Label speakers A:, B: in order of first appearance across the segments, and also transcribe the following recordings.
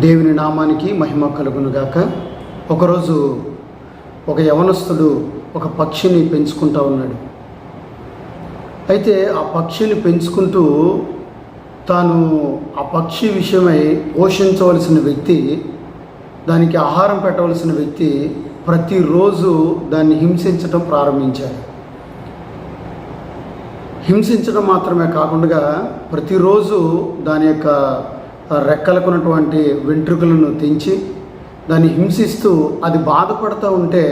A: దేవుని నామానికి మహిమ కలుగునుగాక. ఒకరోజు ఒక యవనస్తుడు ఒక పక్షిని పెంచుకుంటా ఉన్నాడు. అయితే ఆ పక్షిని పెంచుకుంటూ తాను ఆ పక్షి విషయమై పోషించవలసిన వ్యక్తి దానికి ఆహారం పెట్టవలసిన వ్యక్తి ప్రతిరోజు దాన్ని హింసించటం ప్రారంభించాడు. హింసించడం మాత్రమే కాకుండా ప్రతిరోజు దాని యొక్క రెక్కలకున్నటువంటి వెంట్రుకలను తెంచి దాన్ని హింసిస్తూ అది బాధపడుతూ ఉంటే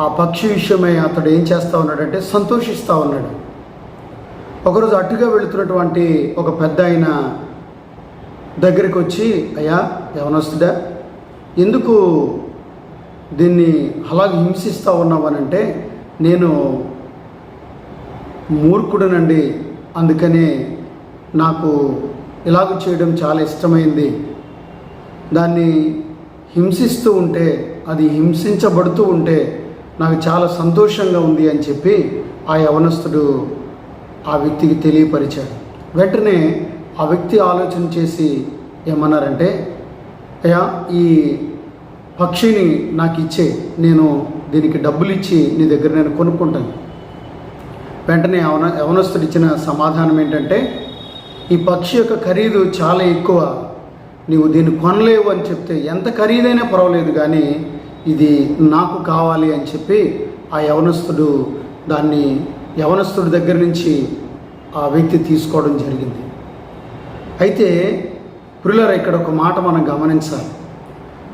A: ఆ పక్షి విషయమై అతడు ఏం చేస్తూ ఉన్నాడంటే సంతోషిస్తూ ఉన్నాడు. ఒకరోజు అటుగా వెళుతున్నటువంటి ఒక పెద్ద ఆయన దగ్గరికి వచ్చి అయ్యా యవనస్తుడా ఎందుకు దీన్ని అలాగే హింసిస్తూ ఉన్నావనంటే నేను మూర్ఖుడనండి అందుకనే నాకు ఇలాగ చేయడం చాలా ఇష్టమైంది. దాన్ని హింసిస్తూ ఉంటే అది హింసించబడుతూ ఉంటే నాకు చాలా సంతోషంగా ఉంది అని చెప్పి ఆ యవనస్తుడు ఆ వ్యక్తికి తెలియపరిచాడు. వెంటనే ఆ వ్యక్తి ఆలోచన చేసి ఏమన్నారంటే అయ్యా ఈ పక్షిని నాకు ఇచ్చే నేను దీనికి డబ్బులు ఇచ్చి నీ దగ్గర నేను కొనుక్కుంటాను. వెంటనే యవన యవనస్తుడు ఇచ్చిన సమాధానం ఏంటంటే ఈ పక్షి యొక్క ఖరీదు చాలా ఎక్కువ. నీవు దీన్ని కొనలేవు అని చెప్తే ఎంత ఖరీదైనా పర్వాలేదు కానీ ఇది నాకు కావాలి అని చెప్పి ఆ యవనస్తుడు దాన్ని యవనస్తుడి దగ్గర నుంచి ఆ వ్యక్తి తీసుకోవడం జరిగింది. అయితే పురులర ఇక్కడ ఒక మాట మనం గమనించాలి.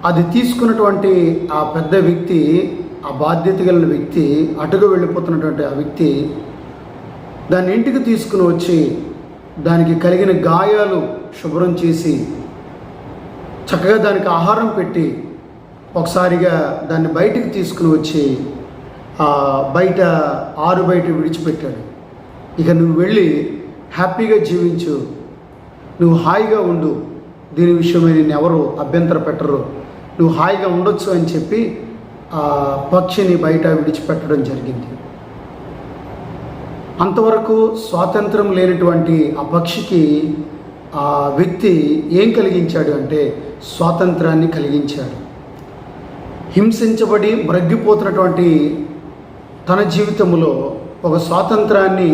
A: అది తీసుకున్నటువంటి ఆ పెద్ద వ్యక్తి ఆ బాధ్యత కలిగిన వ్యక్తి అటుగా వెళ్ళిపోతున్నటువంటి ఆ వ్యక్తి దాన్ని ఇంటికి తీసుకుని వచ్చి దానికి కలిగిన గాయాలు శుభ్రం చేసి చక్కగా దానికి ఆహారం పెట్టి ఒకసారిగా దాన్ని బయటికి తీసుకుని వచ్చి బయట ఆరు బయట విడిచిపెట్టాడు. ఇక నువ్వు వెళ్ళి హ్యాపీగా జీవించు. నువ్వు హాయిగా ఉండు. దీని విషయమై నేను ఎవరు అభ్యంతర పెట్టరు నువ్వు హాయిగా ఉండొచ్చు అని చెప్పి ఆ పక్షిని బయట విడిచిపెట్టడం జరిగింది. అంతవరకు స్వాతంత్రం లేనటువంటి ఆ పక్షికి ఆ వ్యక్తి ఏం కలిగించాడు అంటే స్వాతంత్రాన్ని కలిగించాడు. హింసించబడి మ్రగ్గిపోతున్నటువంటి తన జీవితంలో ఒక స్వాతంత్రాన్ని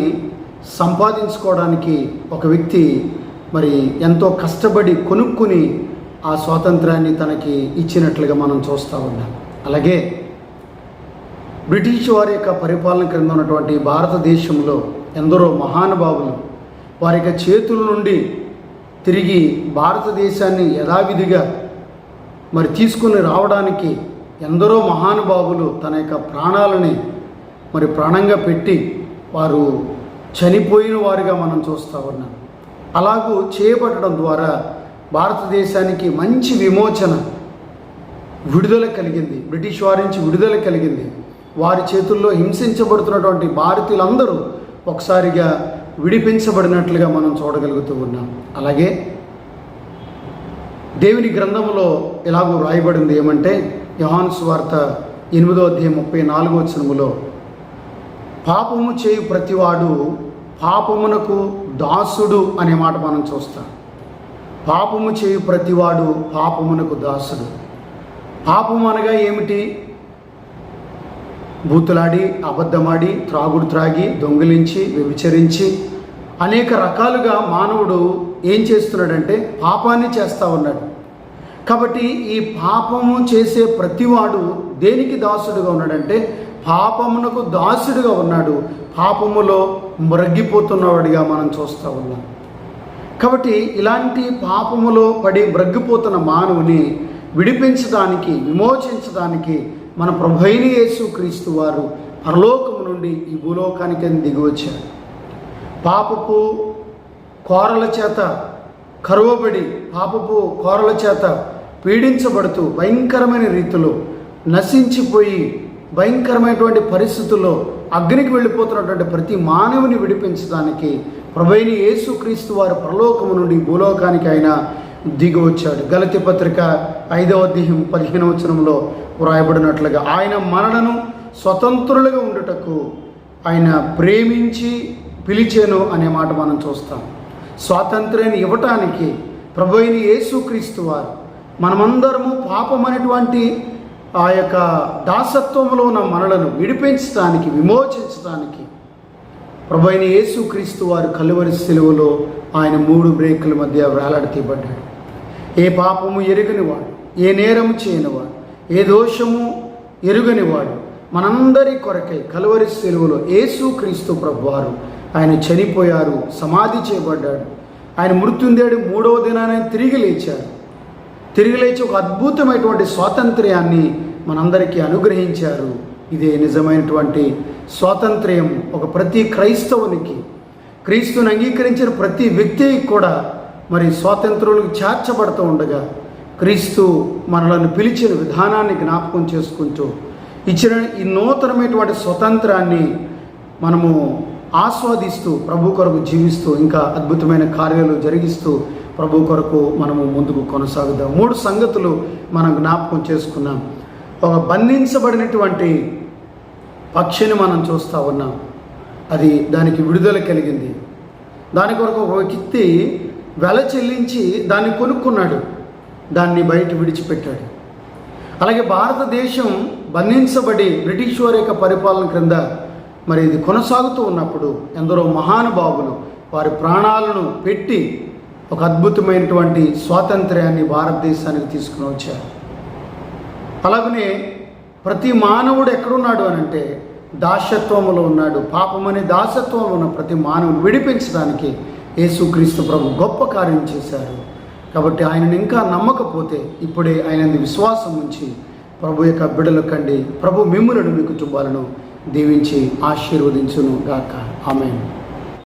A: సంపాదించుకోవడానికి ఒక వ్యక్తి మరి ఎంతో కష్టపడి కొనుక్కుని ఆ స్వాతంత్రాన్ని తనకి ఇచ్చినట్లుగా మనం చూస్తూ ఉన్నాం. అలాగే బ్రిటిష్ వారి యొక్క పరిపాలన క్రింద ఉన్నటువంటి భారతదేశంలో ఎందరో మహానుభావులు వారి యొక్క చేతుల నుండి తిరిగి భారతదేశాన్ని యథావిధిగా మరి తీసుకుని రావడానికి ఎందరో మహానుభావులు తన యొక్క ప్రాణాలని మరి ప్రాణంగా పెట్టి వారు చనిపోయిన వారిగా మనం చూస్తూ ఉన్నాం. అలాగూ చేపట్టడం ద్వారా భారతదేశానికి మంచి విమోచన విడుదల కలిగింది. బ్రిటిష్ వారి నుంచి విడుదల కలిగింది. వారి చేతుల్లో హింసించబడుతున్నటువంటి భారతీయులందరూ ఒకసారిగా విడిపించబడినట్లుగా మనం చూడగలుగుతూ ఉన్నాం. అలాగే దేవుని గ్రంథంలో ఎలాగో రాయబడింది ఏమంటే యోహాను వార్త ఎనిమిదో అధ్యాయం ముప్పై నాలుగో వచనములో పాపము చేయు ప్రతివాడు పాపమునకు దాసుడు అనే మాట మనం చూస్తాం. పాపము చేయు ప్రతివాడు పాపమునకు దాసుడు పాపం అనగా ఏమిటి? బూతులాడి అబద్ధమాడి త్రాగుడు త్రాగి దొంగిలించి వ్యభిచరించి అనేక రకాలుగా మానవుడు ఏం చేస్తున్నాడంటే పాపాన్ని చేస్తూ ఉన్నాడు. కాబట్టి ఈ పాపము చేసే ప్రతివాడు దేనికి దాసుడుగా ఉన్నాడంటే పాపమునకు దాసుడుగా ఉన్నాడు. పాపములో మ్రగ్గిపోతున్నవాడిగా మనం చూస్తూ ఉన్నాం. కాబట్టి ఇలాంటి పాపములో పడి మ్రగ్గిపోతున్న మానవుని విడిపించడానికి విమోచించడానికి మన ప్రభైన యేసు క్రీస్తు వారు పరలోకము నుండి ఈ భూలోకానికి దిగి వచ్చారు. పాపపు కోరల చేత కరువబడి పాపపు కోరల చేత పీడించబడుతూ భయంకరమైన రీతిలో నశించిపోయి భయంకరమైనటువంటి పరిస్థితుల్లో అగ్నికి వెళ్ళిపోతున్నటువంటి ప్రతి మానవుని విడిపించడానికి ప్రభైని యేసు క్రీస్తు వారు పరలోకము నుండి భూలోకానికి అయినా దిగి వచ్చాడు. గలతి పత్రిక ఐదవ అధ్యాయం పదిహేనవ వచనంలో వ్రాయబడినట్లుగా ఆయన మనలను స్వతంత్రులుగా ఉండుటకు ఆయన ప్రేమించి పిలిచాను అనే మాట మనం చూస్తాం. స్వాతంత్ర్యాన్ని ఇవ్వటానికి ప్రభు అయిన యేసుక్రీస్తు వారు మనమందరము పాపం అనేటువంటి ఆ యొక్క దాసత్వంలో ఉన్న మనలను విడిపించడానికి విమోచించడానికి ప్రభు అయిన యేసుక్రీస్తు వారు కలువరి సెలువులో ఆయన మూడు బ్రేకుల మధ్య వేలాడతీయబడ్డాడు ఏ పాపము ఎరుగనివాడు ఏ నేరము చేయనివాడు ఏ దోషము ఎరుగనివాడు మనందరి కొరకై కలువరి సెలువులో యేసుక్రీస్తు క్రీస్తు ప్రభువారు ఆయన చనిపోయారు సమాధి చేయబడ్డాడు. ఆయన మృత్యుందేడు మూడవ దినాన్ని తిరిగి లేచారు. తిరిగి లేచి ఒక అద్భుతమైనటువంటి స్వాతంత్ర్యాన్ని మనందరికీ అనుగ్రహించారు. ఇదే నిజమైనటువంటి స్వాతంత్ర్యం ఒక ప్రతి క్రైస్తవునికి క్రీస్తుని అంగీకరించిన ప్రతి వ్యక్తికి కూడా మరి స్వాతంత్రులకు చేర్చబడుతూ ఉండగా క్రీస్తు మనలను పిలిచిన విధానాన్ని జ్ఞాపకం చేసుకుంటూ ఇచ్చిన ఈ నూతనమైనటువంటి స్వతంత్రాన్ని మనము ఆస్వాదిస్తూ ప్రభు కొరకు జీవిస్తూ ఇంకా అద్భుతమైన కార్యాలు జరిగిస్తూ ప్రభు కొరకు మనము ముందుకు కొనసాగుదాం. మూడు సంగతులు మనం జ్ఞాపకం చేసుకున్నాం. ఒక బంధించబడినటువంటి పక్షిని మనం చూస్తూ ఉన్నాం. అది దానికి విడుదల కలిగింది. దాని కొరకు ఒక వ్యక్తి వెల చెల్లించి దాన్ని కొనుక్కున్నాడు. దాన్ని బయట విడిచిపెట్టాడు. అలాగే భారతదేశం బంధించబడి బ్రిటిష్ వారి యొక్క పరిపాలన క్రింద మరి ఇది కొనసాగుతూ ఉన్నప్పుడు ఎందరో మహానుభావులు వారి ప్రాణాలను పెట్టి ఒక అద్భుతమైనటువంటి స్వాతంత్ర్యాన్ని భారతదేశానికి తీసుకుని వచ్చారు. అలాగనే ప్రతి మానవుడు ఎక్కడున్నాడు అని అంటే దాసత్వంలో ఉన్నాడు. పాపమనే దాసత్వంలో ఉన్న ప్రతి మానవుని విడిపించడానికి యేసుక్రీస్తు ప్రభు గొప్ప కార్యం చేశారు. కాబట్టి ఆయనను ఇంకా నమ్మకపోతే ఇప్పుడే ఆయన విశ్వాసం ఉంచి ప్రభు యొక్క బిడలు కండి. ప్రభు మిమ్ములను మీ కుటుంబాలను దీవించి ఆశీర్వదించును గాక. ఆమెను.